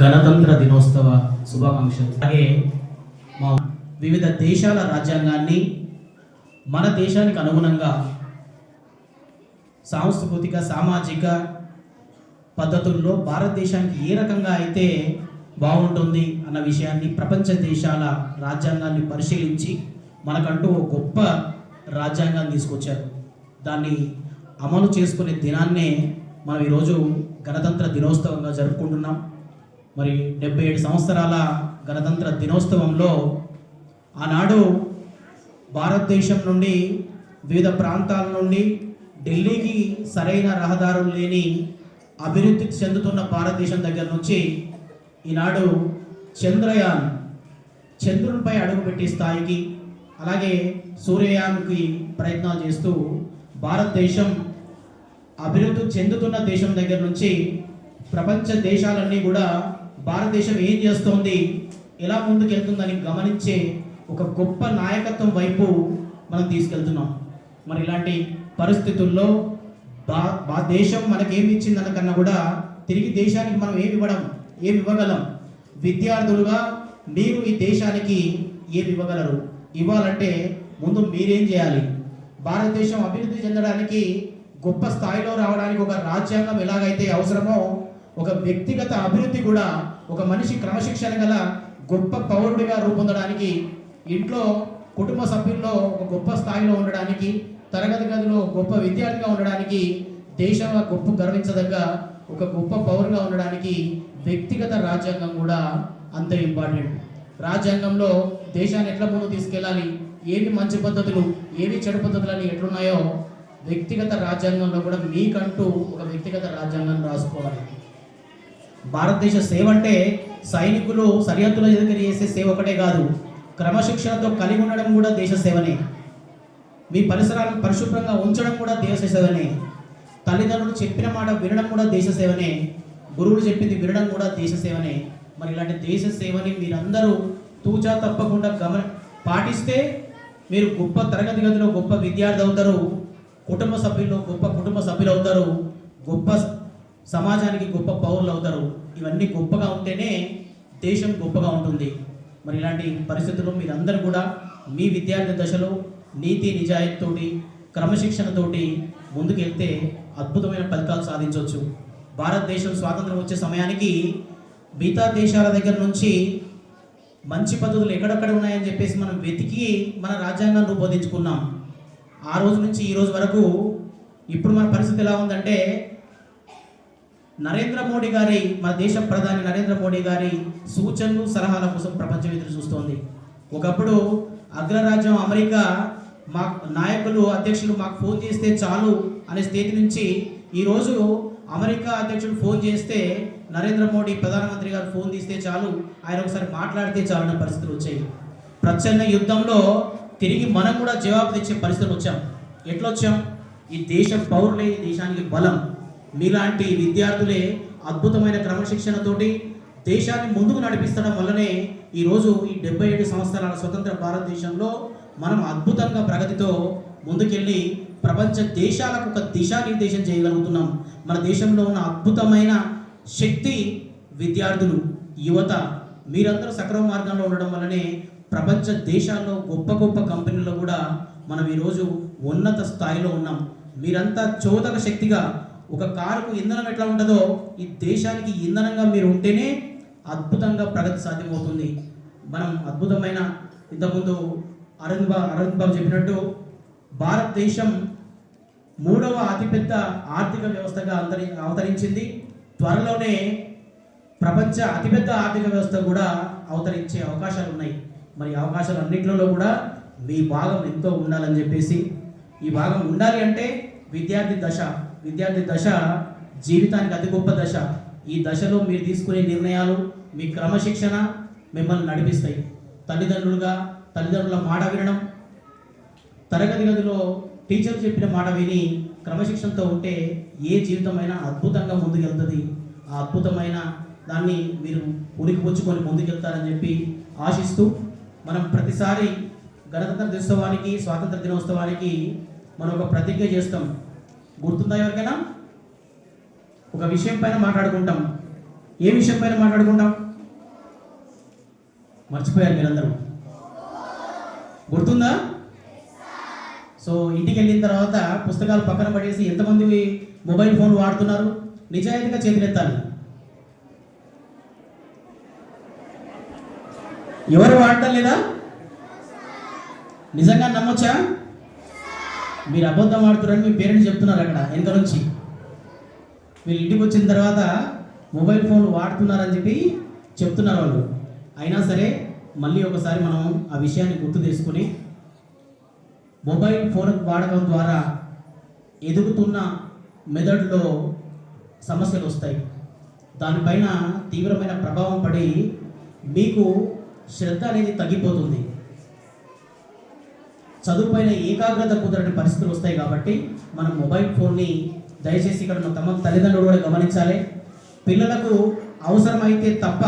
గణతంత్ర దినోత్సవ శుభాకాంక్షలు. అలాగే మా వివిధ దేశాల రాజ్యాంగాన్ని మన దేశానికి అనుగుణంగా సాంస్కృతిక సామాజిక పద్ధతుల్లో భారతదేశానికి ఏ రకంగా అయితే బాగుంటుంది అన్న విషయాన్ని ప్రపంచ దేశాల రాజ్యాంగాన్ని పరిశీలించి మనకంటూ ఒక గొప్ప రాజ్యాంగాన్ని తీసుకొచ్చారు. దాన్ని అమలు చేసుకునే దినాన్నే మనం ఈరోజు గణతంత్ర దినోత్సవంగా జరుపుకుంటున్నాం. మరి డెబ్బై ఏడు సంవత్సరాల గణతంత్ర దినోత్సవంలో ఆనాడు భారతదేశం నుండి వివిధ ప్రాంతాల నుండి ఢిల్లీకి సరైన రహదారులు లేని అభివృద్ధి చెందుతున్న భారతదేశం దగ్గర నుంచి ఈనాడు చంద్రయాన్ చంద్రునిపై అడుగుపెట్టే స్థాయికి అలాగే సూర్యయాన్కి ప్రయత్నాలు చేస్తూ భారతదేశం అభివృద్ధి చెందుతున్న దేశం దగ్గర నుంచి ప్రపంచ దేశాలన్నీ కూడా భారతదేశం ఏం చేస్తోంది ఎలా ముందుకెళ్తుందని గమనించే ఒక గొప్ప నాయకత్వం వైపు మనం తీసుకెళ్తున్నాం. మరి ఇలాంటి పరిస్థితుల్లో బా బా దేశం మనకేమి ఇచ్చిందన్న కన్నా కూడా తిరిగి దేశానికి మనం ఏమి ఇవ్వడం ఏమి ఇవ్వగలం? విద్యార్థులుగా మీరు ఈ దేశానికి ఏమి ఇవ్వగలరు? ఇవ్వాలంటే ముందు మీరేం చేయాలి? భారతదేశం అభివృద్ధి చెందడానికి గొప్ప స్థాయిలో రావడానికి ఒక రాజ్యాంగం ఎలాగైతే అవసరమో ఒక వ్యక్తిగత అభివృద్ధి కూడా ఒక మనిషి క్రమశిక్షణ గల గొప్ప పౌరుడిగా రూపొందడానికి ఇంట్లో కుటుంబ సభ్యుల్లో ఒక గొప్ప స్థాయిలో ఉండడానికి తరగతి గదిలో గొప్ప విద్యార్థిగా ఉండడానికి దేశంగా గొప్ప గర్వించదగ్గ ఒక గొప్ప పౌరుగా ఉండడానికి వ్యక్తిగత రాజ్యాంగం కూడా అంత ఇంపార్టెంట్ రాజ్యాంగంలో దేశాన్ని ఎట్లా ముందు తీసుకెళ్ళాలి ఏవి మంచి పద్ధతులు ఏవి చెడు పద్ధతులు అని ఎట్లున్నాయో వ్యక్తిగత రాజ్యాంగంలో కూడా మీకంటూ ఒక వ్యక్తిగత రాజ్యాంగాన్ని రాసుకోవాలి. భారతదేశ సేవ అంటే సైనికులు సరిహద్దుల దగ్గర చేసే సేవ ఒకటే కాదు క్రమశిక్షణతో కలిగి ఉండడం కూడా దేశ సేవనే. మీ పరిసరాలను పరిశుభ్రంగా ఉంచడం కూడా దేశ సేవనే. తల్లిదండ్రులు చెప్పిన మాట వినడం కూడా దేశ సేవనే. గురువులు చెప్పింది వినడం కూడా దేశ సేవనే. మరి ఇలాంటి దేశ సేవని మీరందరూ తూచా తప్పకుండా గమ పాటిస్తే మీరు గొప్ప తరగతి గదిలో గొప్ప విద్యార్థి అవుతారు కుటుంబ సభ్యులు గొప్ప కుటుంబ సభ్యులు అవుతారు గొప్ప సమాజానికి గొప్ప పౌరులు అవుతారు ఇవన్నీ గొప్పగా ఉంటేనే దేశం గొప్పగా ఉంటుంది. మరి ఇలాంటి పరిస్థితుల్లో మీరందరూ కూడా మీ విద్యార్థి దశలో నీతి నిజాయితీతోటి క్రమశిక్షణతోటి ముందుకెళ్తే అద్భుతమైన ఫలితాలు సాధించవచ్చు. భారతదేశం స్వాతంత్రం వచ్చే సమయానికి మిగతా దేశాల దగ్గర నుంచి మంచి పద్ధతులు ఎక్కడెక్కడ ఉన్నాయని చెప్పేసి మనం వెతికి మన రాజ్యాంగాన్ని రూపొందించుకున్నాం ఆ రోజు నుంచి ఈ రోజు వరకు ఇప్పుడు మన పరిస్థితి ఎలా ఉందంటే నరేంద్ర మోడీ గారి మన దేశ ప్రధాని నరేంద్ర మోడీ గారి సూచనలు సలహాల కోసం ప్రపంచం ఎదురు చూస్తోంది. ఒకప్పుడు అగ్రరాజ్యం అమెరికా మా నాయకులు అధ్యక్షులు మాకు ఫోన్ చేస్తే చాలు అనే స్థితి నుంచి ఈరోజు అమెరికా అధ్యక్షుడు ఫోన్ చేస్తే నరేంద్ర మోడీ ప్రధానమంత్రి గారు ఫోన్ తీస్తే చాలు ఆయన ఒకసారి మాట్లాడితే చాలు అనే పరిస్థితులు వచ్చాయి. ప్రచ్ఛన్న యుద్ధంలో తిరిగి మనం కూడా జవాబు తెచ్చే పరిస్థితులు వచ్చాం. ఎట్లొచ్చాం? ఈ దేశం పౌరులే ఈ దేశానికి బలం. మీలాంటి విద్యార్థులే అద్భుతమైన క్రమశిక్షణతోటి దేశాన్ని ముందుకు నడిపిస్తడం వల్లనే ఈరోజు ఈ డెబ్బై ఏడు సంవత్సరాల స్వతంత్ర భారతదేశంలో మనం అద్భుతంగా ప్రగతితో ముందుకెళ్ళి ప్రపంచ దేశాలకు ఒక దిశానిర్దేశం చేయగలుగుతున్నాం. మన దేశంలో ఉన్న అద్భుతమైన శక్తి విద్యార్థులు యువత మీరందరూ సక్రమ మార్గంలో ఉండడం వల్లనే ప్రపంచ దేశాల్లో గొప్ప గొప్ప కంపెనీల్లో కూడా మనం ఈరోజు ఉన్నత స్థాయిలో ఉన్నాం. మీరంతా చోదక శక్తిగా ఒక కారుకు ఇంధనం ఎట్లా ఉంటుందో ఈ దేశానికి ఇంధనంగా మీరు ఉంటేనే అద్భుతంగా ప్రగతి సాధ్యమవుతుంది. మనం అద్భుతమైన ఇంతకుముందు అరవింద్ బా అరవింద్ బాబు చెప్పినట్టు భారతదేశం మూడవ అతిపెద్ద ఆర్థిక వ్యవస్థగా అంతరి అవతరించింది. త్వరలోనే ప్రపంచ అతిపెద్ద ఆర్థిక వ్యవస్థ కూడా అవతరించే అవకాశాలు ఉన్నాయి. మరి అవకాశాలు అన్నింటిలో కూడా మీ భాగం ఎంతో ఉండాలని చెప్పేసి ఈ భాగం ఉండాలి అంటే విద్యార్థి దశ విద్యార్థి దశ జీవితానికి అతి గొప్ప దశ. ఈ దశలో మీరు తీసుకునే నిర్ణయాలు మీ క్రమశిక్షణ మిమ్మల్ని నడిపిస్తాయి. తల్లిదండ్రులుగా తల్లిదండ్రుల మాట వినడం. తరగతి గదిలో టీచర్ చెప్పిన మాట విని క్రమశిక్షణతో ఉంటే ఏ జీవితమైనా అద్భుతంగా ముందుకెళ్తుంది. ఆ అద్భుతమైన దాన్ని మీరు ఉనికిపుచ్చుకొని ముందుకెళ్తారని చెప్పి ఆశిస్తూ మనం ప్రతిసారి గణతంత్ర దినోత్సవానికి స్వాతంత్ర దినోత్సవానికి మనం ఒక ప్రతిజ్ఞ చేస్తాం. గుర్తుందా ఎవరికైనా? ఒక విషయం పైన మాట్లాడుకుంటాం. ఏ విషయం పైన మాట్లాడుకుంటాం? మర్చిపోయారు మీరందరూ. గుర్తుందా? సో ఇంటికి వెళ్ళిన తర్వాత పుస్తకాలు పక్కన పడేసి ఎంతమంది మొబైల్ ఫోన్ వాడుతున్నారు? నిజాయితీగా చేతులెత్తాలి. ఎవరు వాడటం లేదా? నిజంగా నమ్మొచ్చా? మీరు అబద్ధం ఆడుతున్నారని మీ పేరెంట్స్ చెప్తున్నారు అక్కడ వెనక నుంచి మీరు ఇంటికి వచ్చిన తర్వాత మొబైల్ ఫోన్ వాడుతున్నారని చెప్పి చెప్తున్నారు వాళ్ళు. అయినా సరే మళ్ళీ ఒకసారి మనం ఆ విషయాన్ని గుర్తు తీసుకుని మొబైల్ ఫోన్ వాడకం ద్వారా ఎదుగుతున్న మెదడులో సమస్యలు వస్తాయి. దానిపైన తీవ్రమైన ప్రభావం పడి మీకు శ్రద్ధ అనేది తగ్గిపోతుంది. చదువుపైన ఏకాగ్రత కుదరని పరిస్థితులు వస్తాయి కాబట్టి మనం మొబైల్ ఫోన్ని దయచేసి ఇక్కడ మన తమ తల్లిదండ్రులు కూడా గమనించాలి. పిల్లలకు అవసరమైతే తప్ప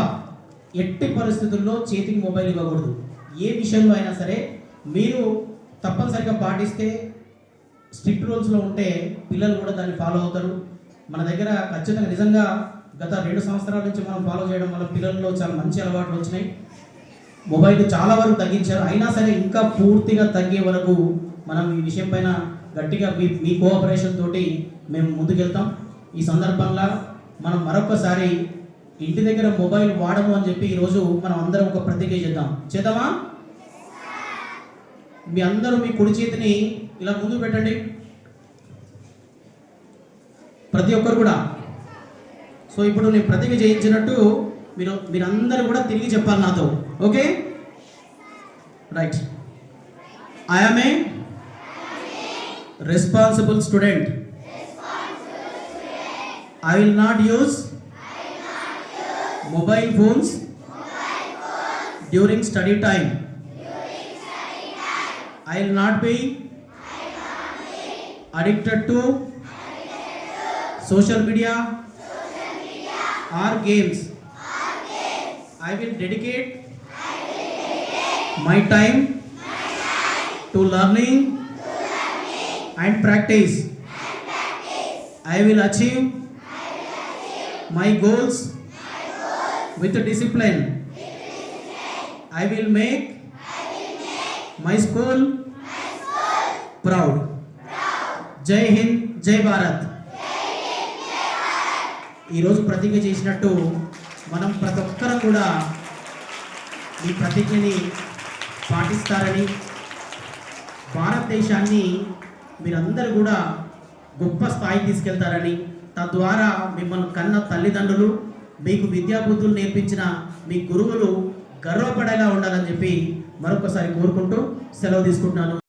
ఎట్టి పరిస్థితుల్లో చేతికి మొబైల్ ఇవ్వకూడదు. ఏ విషయంలో అయినా సరే మీరు తప్పనిసరిగా పాటిస్తే స్ట్రిక్ట్ రూల్స్లో ఉంటే పిల్లలు కూడా దాన్ని ఫాలో అవుతారు. మన దగ్గర ఖచ్చితంగా నిజంగా గత రెండు సంవత్సరాల నుంచి మనం ఫాలో చేయడం వల్ల పిల్లల్లో చాలా మంచి అలవాట్లు వచ్చినాయి. మొబైల్ చాలా వరకు తగ్గించారు. అయినా సరే ఇంకా పూర్తిగా తగ్గే వరకు మనం ఈ విషయం పైన గట్టిగా మీ మీ కోఆపరేషన్ తోటి మేము ముందుకెళ్తాం. ఈ సందర్భంగా మనం మరొకసారి ఇంటి దగ్గర మొబైల్ వాడము అని చెప్పి ఈరోజు మనం అందరం ఒక ప్రతిజ్ఞ చేద్దాం. చేద్దామా? మీ అందరూ మీ కుడి చేతిని ఇలా ముందు పెట్టండి. ప్రతి ఒక్కరు కూడా. సో ఇప్పుడు నేను ప్రతిజ్ఞ చేయించినట్టు మీరు మీరందరూ కూడా తిరిగి చెప్పాలి నాతో. okay? Right. I am a responsible student. I will not use mobile phones during study time. I will not be addicted to social media or games. I will dedicate my time to learning and practice I will achieve my goals with discipline I will make my school proud జై హింద్ జై భారత్ ఈరోజు ప్రతిజ్ఞ చేసినట్టు మనం ప్రతి ఒక్కరం కూడా ఈ ప్రతిజ్ఞని పాటిస్తారని భారతదేశాన్ని మీరందరూ కూడా గొప్ప స్థాయి తీసుకెళ్తారని తద్వారా మిమ్మల్ని కన్న తల్లిదండ్రులు మీకు విద్యాబుద్ధులు నేర్పించిన మీ గురువులు గర్వపడేలా ఉండాలని చెప్పి మరొకసారి కోరుకుంటూ సెలవు తీసుకుంటున్నాను.